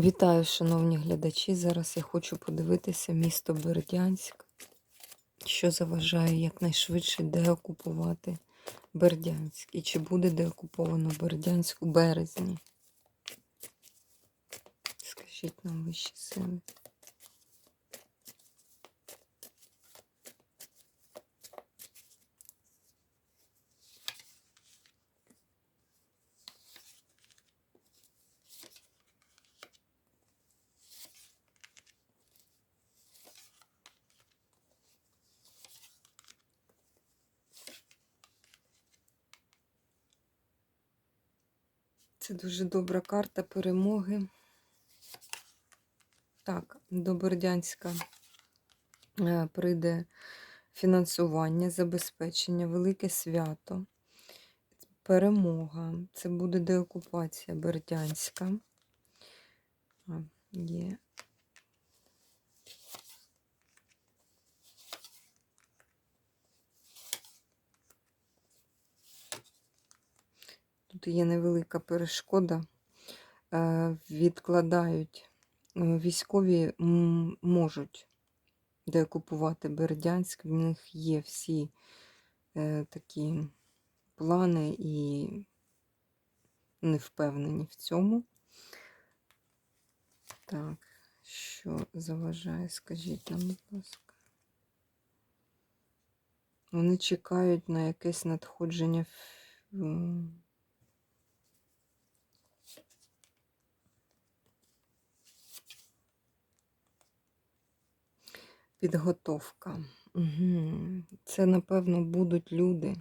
Вітаю, шановні глядачі. Зараз я хочу подивитися місто Бердянськ, що заважає якнайшвидше деокупувати Бердянськ. І чи буде деокуповано Бердянськ у березні? Скажіть нам вищі сили. Це дуже добра карта перемоги. Так, до Бердянська е, прийде фінансування, забезпечення, велике свято, перемога. Це буде деокупація Бердянська. Є. Тут є невелика перешкода. Е, Відкладають е, військові можуть деокупувати Бердянськ. В них є всі е, такі плани і не впевнені в цьому. Так, що заважає, скажіть нам, будь ласка. Вони чекають на якесь надходження. Підготовка. Угу. Це, напевно, будуть люди,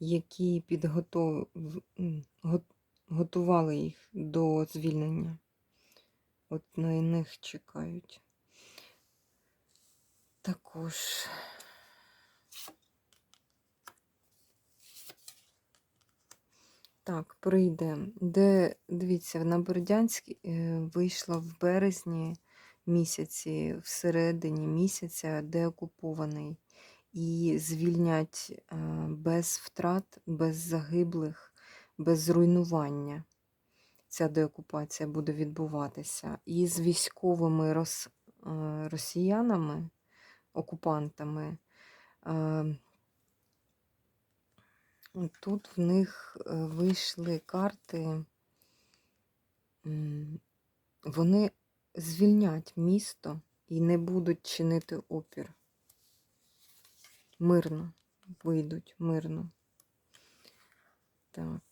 які підготов... готували їх до звільнення. От на них чекають. Також. Так, прийде. Де, дивіться, на Бердянськ е, вийшла в березні місяці, всередині місяця деокупований. І звільнять е, без втрат, без загиблих, без зруйнування. Ця деокупація буде відбуватися. І з військовими рос, е, росіянами, окупантами. е, Тут в них е, вийшли карти, вони звільнять місто і не будуть чинити опір. Мирно вийдуть, мирно. Так.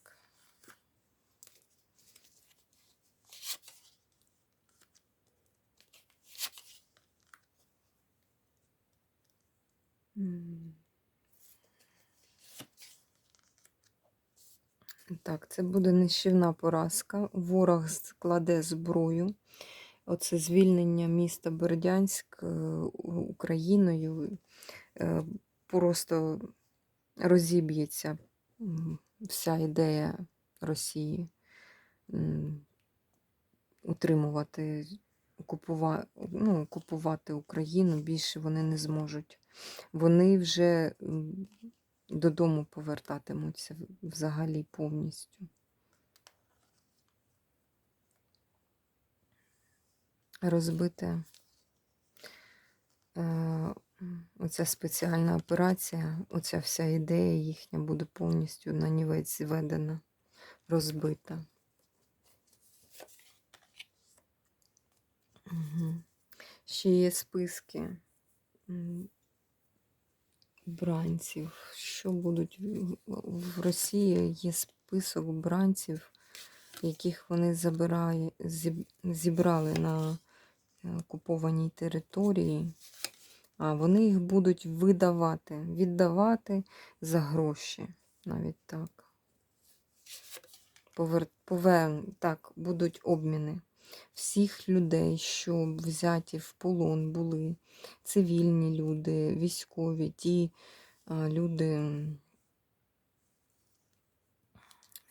Так, це буде нищівна поразка. Ворог складе зброю. Оце звільнення міста Бердянськ е, Україною е, просто розіб'ється вся ідея Росії утримувати, окупувати, ну, окупувати Україну більше вони не зможуть. Вони вже додому повертатимуться взагалі повністю. Розбите е, оця спеціальна операція, оця вся ідея їхня буде повністю на нівець зведена, розбита. Угу. Ще є списки бранців. Що будуть в- Росії є список бранців, яких вони забирають, зіб- зібрали на окупованій території, а вони їх будуть видавати, віддавати за гроші. Навіть так. Повер... Повер... Так, будуть обміни всіх людей, що взяті в полон були, цивільні люди, військові, ті а, люди,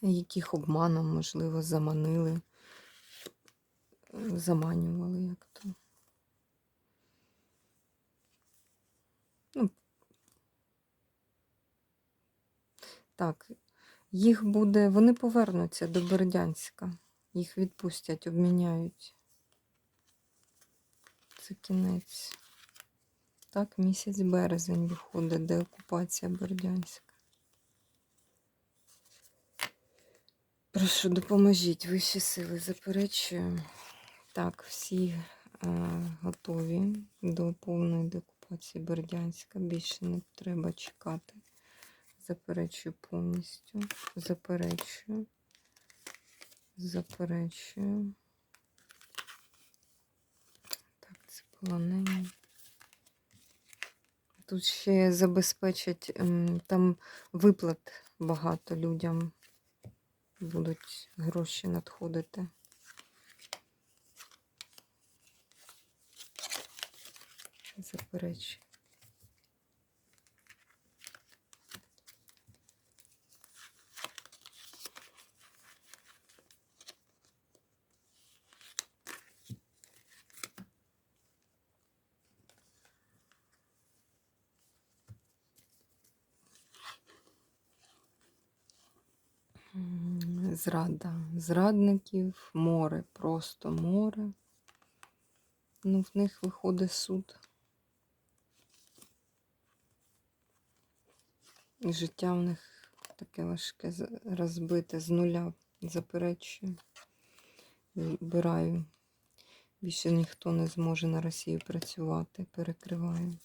яких обманом, можливо, заманили, е, заманювали як то. Ну, так, їх буде, вони повернуться до Бердянська. Їх відпустять, обміняють. Це кінець. Так, місяць березень виходить, де окупація Бердянська. Прошу, допоможіть, вищі сили, заперечую. Так, всі е, готові до повної деокупації Бердянська. Більше не треба чекати. Заперечую повністю. Заперечую. Заперечую. Так, це полонені. Тут ще забезпечать ем, там виплат багато людям будуть гроші надходити. Заперечую. М, Зрада. Зрадників, море, просто море. Ну, в них виходить суд. І життя в них таке важке, розбите з нуля. Заперечую. Вбираю. Більше ніхто не зможе на Росію працювати. Перекриваю.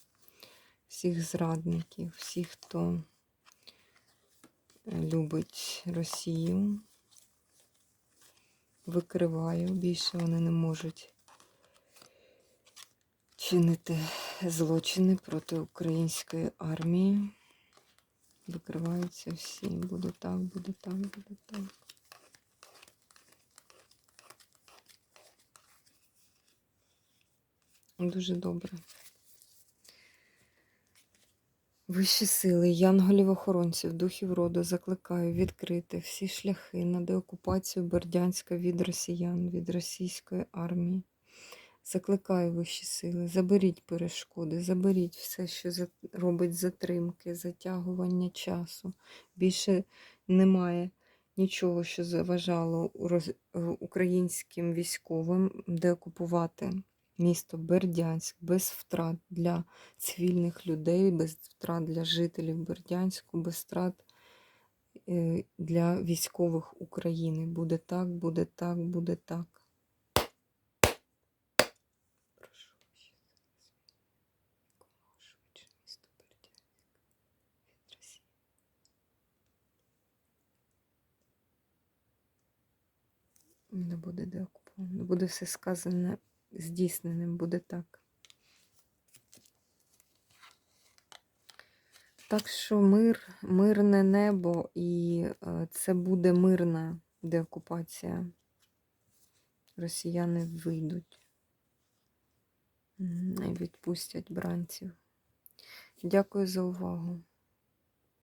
Всіх зрадників, всіх, хто любить Росію. Викриваю, більше вони не можуть чинити злочини проти української армії. Викриваються всі. Буде так, буде так, буде так. Дуже добре. Вищі сили, янголів-охоронців, духів роду закликаю відкрити всі шляхи на деокупацію Бердянська від росіян, від російської армії. Закликаю вищі сили, заберіть перешкоди, заберіть все, що робить затримки, затягування часу. Більше немає нічого, що заважало е, українським військовим деокупувати місто Бердянськ без втрат для цивільних людей, без втрат для жителів Бердянську, без втрат е, для військових України. Буде так, буде так, буде так. Прошу ваші сили, якомога швидше місто Бердянськ від Росії. Не буде деокуповано. Буде все сказане здійсненим, буде так. Так що мир, мирне небо, і е, це буде мирна деокупація. Росіяни вийдуть і відпустять бранців. Дякую за увагу.